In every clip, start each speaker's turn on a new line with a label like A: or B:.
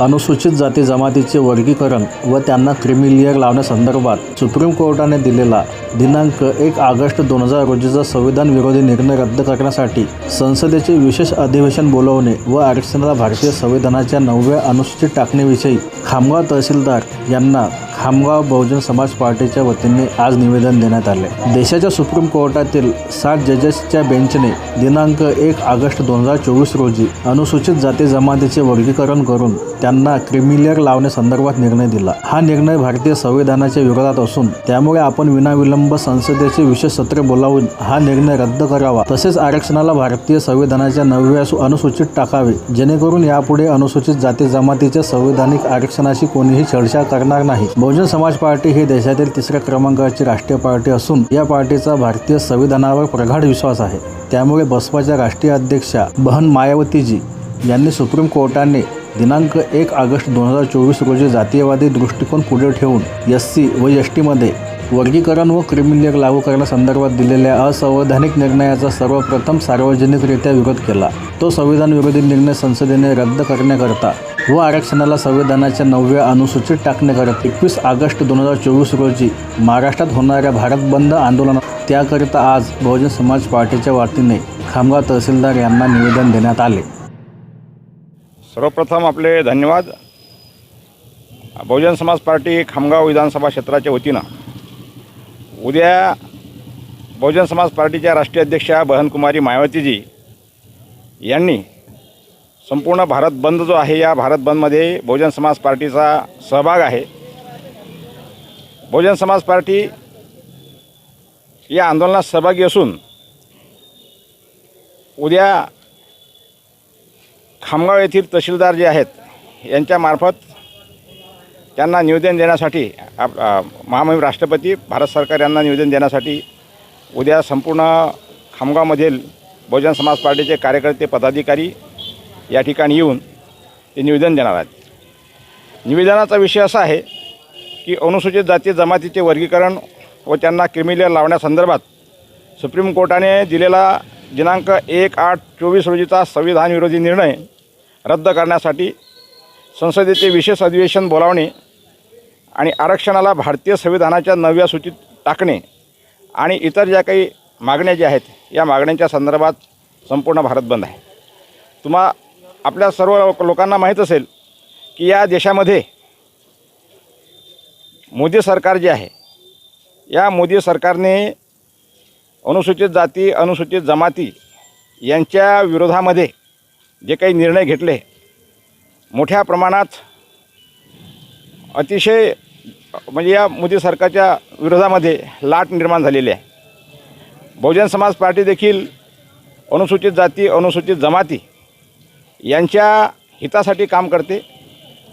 A: अनुसूचित जाती जमातीचे वर्गीकरण व त्यांना क्रिमिलियर लावण्यासंदर्भात सुप्रीम कोर्टाने दिलेला दिनांक एक ऑगस्ट दोन हजार रोजीचा संविधान विरोधी निर्णय रद्द करण्यासाठी संसदेचे विशेष अधिवेशन बोलवणे व आरक्षणाला भारतीय संविधानाच्या नवव्या अनुसूचित टाकण्याविषयी खामगाव तहसीलदार यांना खामगाव बहुजन समाज पार्टीच्या वतीने आज निवेदन देण्यात आले. देशाच्या सुप्रीम कोर्टातील सात जजेसच्या बेंचने दिनांक एक ऑगस्ट दोन हजार चोवीस रोजी अनुसूचित जाती जमातीचे वर्गीकरण करून त्यांना क्रिमिलियर लावण्यासंदर्भात निर्णय दिला. हा निर्णय भारतीय संविधानाच्या विरोधात असून त्यामुळे आपण विनाविलंब संसदेचे विशेष सत्र बोलावून हा निर्णय रद्द करावा. तसेच आरक्षणाला भारतीय संविधानाच्या नवव्या अनुसूचित टाकावे. जेणेकरून यापुढे अनुसूचित जाती जमातीच्या संविधानिक आरक्षणाशी कोणीही चर्चा करणार नाही. बहुजन समाज पार्टी ही देशातील तिसऱ्या क्रमांकाची राष्ट्रीय पार्टी असून या पार्टीचा भारतीय संविधानावर प्रगाढ विश्वास आहे. त्यामुळे बसपाच्या राष्ट्रीय अध्यक्षा बहन मायावतीजी यांनी सुप्रीम कोर्टाने दिनांक एक ऑगस्ट दोन हजार चोवीस रोजी जातीयवादी दृष्टिकोन पुढे ठेवून एस सी व एस टीमध्ये वर्गीकरण व क्रिमिलियर लागू करण्यासंदर्भात दिलेल्या असंवैधानिक निर्णयाचा सर्वप्रथम सार्वजनिकरित्या विरोध केला. तो संविधान विरोधी निर्णय संसदेने रद्द करण्याकरता व आरक्षणाला संविधानाच्या नवव्या अनुसूचित टाकण्याकरता एकवीस ऑगस्ट दोन हजार चोवीस रोजी महाराष्ट्रात होणाऱ्या भारत बंद आंदोलनात त्याकरिता आज बहुजन समाज पार्टीच्या वतीने खामगाव तहसीलदार यांना निवेदन देण्यात आले.
B: सर्वप्रथम आपले धन्यवाद. बहुजन समाज पार्टी खामगाव विधानसभा क्षेत्राच्या वतीनं उद्या बहुजन समाज पार्टीच्या राष्ट्रीय अध्यक्षा बहनकुमारी मायावतीजी यांनी संपूर्ण भारत बंद जो आहे या भारत बंदमध्ये बहुजन समाज पार्टीचा सहभाग आहे. बहुजन समाज पार्टी या आंदोलनात सहभागी असून उद्या खामगाव येथील तहसीलदार जे आहेत यांच्यामार्फत त्यांना निवेदन देण्यासाठी आप महामहिम राष्ट्रपती भारत सरकार यांना निवेदन देण्यासाठी उद्या संपूर्ण खामगावमधील बहुजन समाज पार्टीचे कार्यकर्ते पदाधिकारी या ठिकाणी येऊन ते निवेदन देणार आहेत. निवेदनाचा विषय असा आहे की अनुसूचित जाती जमातीचे वर्गीकरण व त्यांना क्रिमिलियर लावण्यासंदर्भात सुप्रीम कोर्टाने दिलेला दिनांक एक आठ चोवीस रोजीचा संविधान विरोधी निर्णय रद्द करण्यासाठी संसदेचे विशेष अधिवेशन बोलावणे आणि आरक्षणाला भारतीय संविधानाच्या नव्या सूचीत टाकणे आणि इतर ज्या काही मागण्या ज्या आहेत या मागण्यांच्या संदर्भात संपूर्ण भारत बंद आहे. तुम्हा आपल्या सर्व लोकांना माहीत असेल की या देशामध्ये मोदी सरकार जे आहे या मोदी सरकारने अनुसूचित जाती अनुसूचित जमाती यांच्या विरोधामध्ये जे काही निर्णय घेतले मोठ्या प्रमाणात अतिशय म्हणजे या मोदी सरकारच्या विरोधामध्ये लाट निर्माण झालेली आहे. बहुजन समाज पार्टी देखील अनुसूचित जाती अनुसूचित जमाती यांच्या हितासाठी काम करते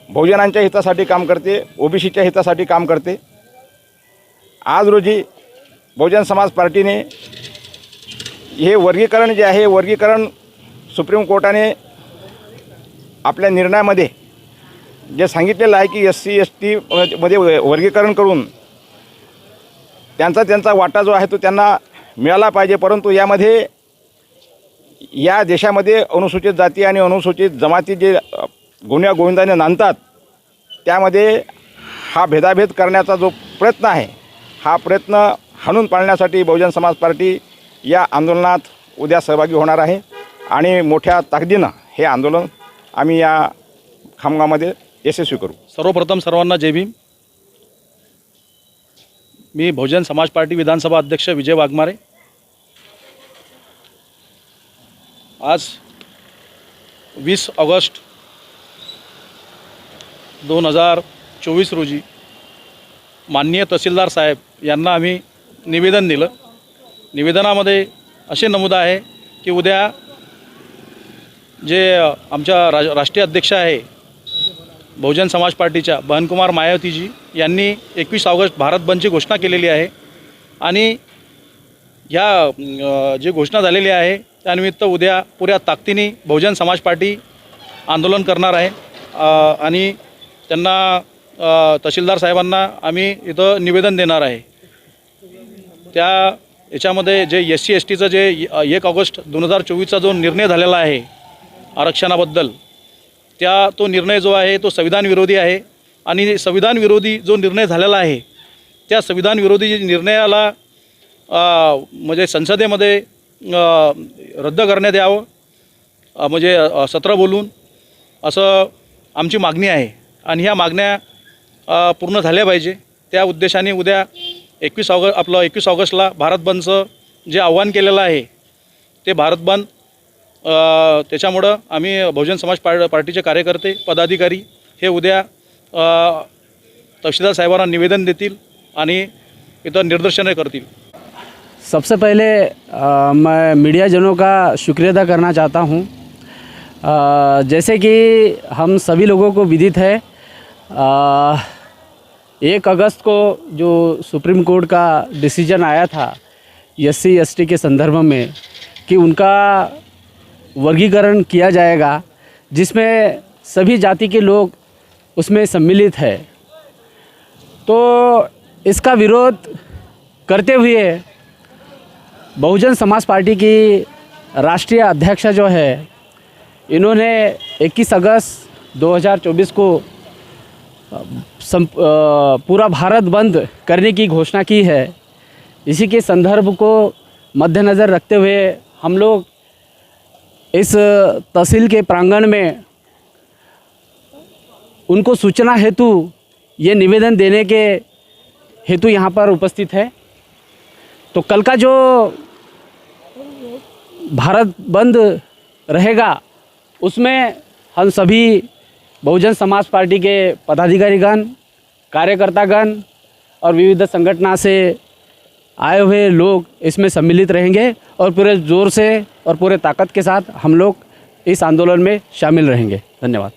B: बहुजनांच्या हितासाठी काम करते ओबीसीच्या हितासाठी काम करते. आज रोजी बहुजन समाज पार्टीने हे वर्गीकरण जे आहे वर्गीकरण सुप्रीम कोर्टाने आपल्या निर्णयामध्ये जे सांगितलेलं आहे की एस सी एस टीमध्ये वर्गीकरण करून त्यांचा त्यांचा वाटा जो आहे तो त्यांना मिळाला पाहिजे परंतु यामध्ये या देशामध्ये अनुसूचित जाती आणि अनुसूचित जमाती जे अ, गुन्ह्या गोविंदाने नांदतात त्यामध्ये हा भेदाभेद करण्याचा जो प्रयत्न आहे हा प्रयत्न हाणून पाळण्यासाठी बहुजन समाज पार्टी या आंदोलनात उद्या सहभागी होणार आहे आणि मोठ्या ताकदीनं हे आंदोलन आम्ही या खामगावमध्ये यशस्वी करू.
C: सर्वप्रथम सर्वांना जय भीम. मी बहुजन समाज पार्टी विधानसभा अध्यक्ष विजय वाघमारे. आज वीस ऑगस्ट दोन हजार चोवीस रोजी माननीय तहसीलदार साहेब यांना आम्ही निवेदन दिलं. निवेदनामध्ये असे नमूद आहे की उद्या जे आमच्या रा राष्ट्रीय अध्यक्ष आहे बहुजन समाज पार्टीच्या बहनकुमार मायावतीजी यांनी एकवीस ऑगस्ट भारत बंदची घोषणा केलेली आहे. आणि ह्या जी घोषणा झालेली आहे त्यानिमित्त उद्या पुऱ्या ताकदीने बहुजन समाज पार्टी आंदोलन करणार आहे. आणि त्यांना तहसीलदार साहेबांना आम्ही इथं निवेदन देणार आहे. त्या याच्यामध्ये जे एस सी एस टीचं जे एक ऑगस्ट दोन हजार चोवीसचा जो निर्णय झालेला आहे आरक्षणाबद्दल त्या तो निर्णय जो आहे तो संविधान विरोधी आहे. आणि संविधान विरोधी जो निर्णय झालेला आहे त्या संविधान विरोधी निर्णयाला म्हणजे संसदेमध्ये रद्द करण्यात यावं. म्हणजे सत्र बोलून असं आमची मागणी आहे. आणि ह्या मागण्या पूर्ण झाल्या पाहिजे. त्या उद्देशाने उद्या एकवीस ऑगस्ट आपलं एकवीस ऑगस्टला भारत बंदचं जे आव्हान केलेलं आहे ते भारत बंद त्याच्यामुळं आम्ही बहुजन समाज पार पार्टीचे कार्यकर्ते पदाधिकारी हे उद्या तहसीलदार साहेबांना निवेदन देतील आणि इथं निदर्शनं करतील.
D: सबसे पहले अ, मैं मीडिया जनों का शुक्रिया अदा करना चाहता हूँ। जैसे कि हम सभी लोगों को विदित है अ, एक अगस्त को जो सुप्रीम कोर्ट का डिसीज़न आया था एस सी के संदर्भ में कि उनका वर्गीकरण किया जाएगा जिसमें सभी जाति के लोग उसमें सम्मिलित है। तो इसका विरोध करते हुए बहुजन समाज पार्टी की राष्ट्रीय अध्यक्ष जो है, इन्होंने 21 अगस्त 2024 को पूरा भारत बंद करने की घोषणा की है। इसी के संदर्भ को मद्देनज़र रखते हुए हम लोग इस तहसील के प्रांगण में उनको सूचना हेतु ये निवेदन देने के हेतु यहाँ पर उपस्थित है। तो कल का जो भारत बंद रहेगा, उसमें हम सभी बहुजन समाज पार्टी के पदाधिकारीगण, कार्यकर्तागण और विविध संगठना से आए हुए लोग इसमें सम्मिलित रहेंगे और पूरे ज़ोर से और पूरे ताकत के साथ हम लोग इस आंदोलन में शामिल रहेंगे। धन्यवाद।